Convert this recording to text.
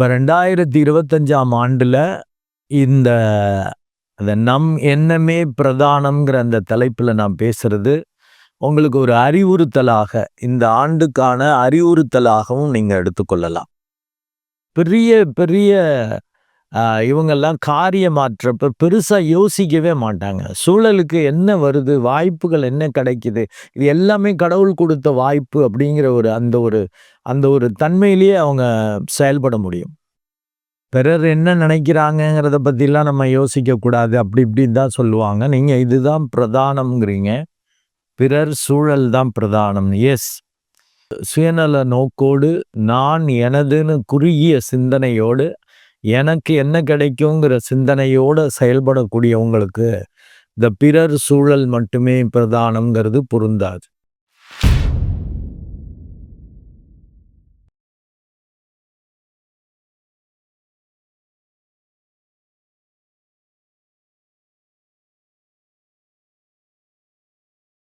இப்போ ரெண்டாயிரத்தி இருபத்தஞ்சாம் ஆண்டில் இந்த அந்த நம் எண்ணமே பிரதானம்ங்கிற அந்த தலைப்பில் நான் பேசுகிறது உங்களுக்கு ஒரு அறிவுறுத்தலாக இந்த ஆண்டுக்கான அறிவுறுத்தலாகவும் நீங்கள் எடுத்துக்கொள்ளலாம். பெரிய பெரிய இவங்கெல்லாம் காரிய மாற்றப்ப பெருசாக யோசிக்கவே மாட்டாங்க. சூழலுக்கு என்ன வருது வாய்ப்புகள் என்ன கிடைக்குது இது எல்லாமே கடவுள் கொடுத்த வாய்ப்பு அப்படிங்கிற ஒரு அந்த ஒரு அந்த ஒரு தன்மையிலேயே அவங்க செயல்பட முடியும். பிறர் என்ன நினைக்கிறாங்கங்கிறத பற்றிலாம் நம்ம யோசிக்கக்கூடாது அப்படி இப்படின்னு தான் சொல்லுவாங்க. நீங்கள் இதுதான் பிரதானம்ங்கிறீங்க. பிறர் சூழல் தான் பிரதானம். எஸ் சுயநல நோக்கோடு நான் எனதுன்னு குறுகிய சிந்தனையோடு எனக்கு என்ன கிடைக்குங்கிற சிந்தனையோடு செயல்படக்கூடியவங்களுக்கு இந்த பிறர் சூழல் மட்டுமே பிரதானங்கிறது பொருந்தாது.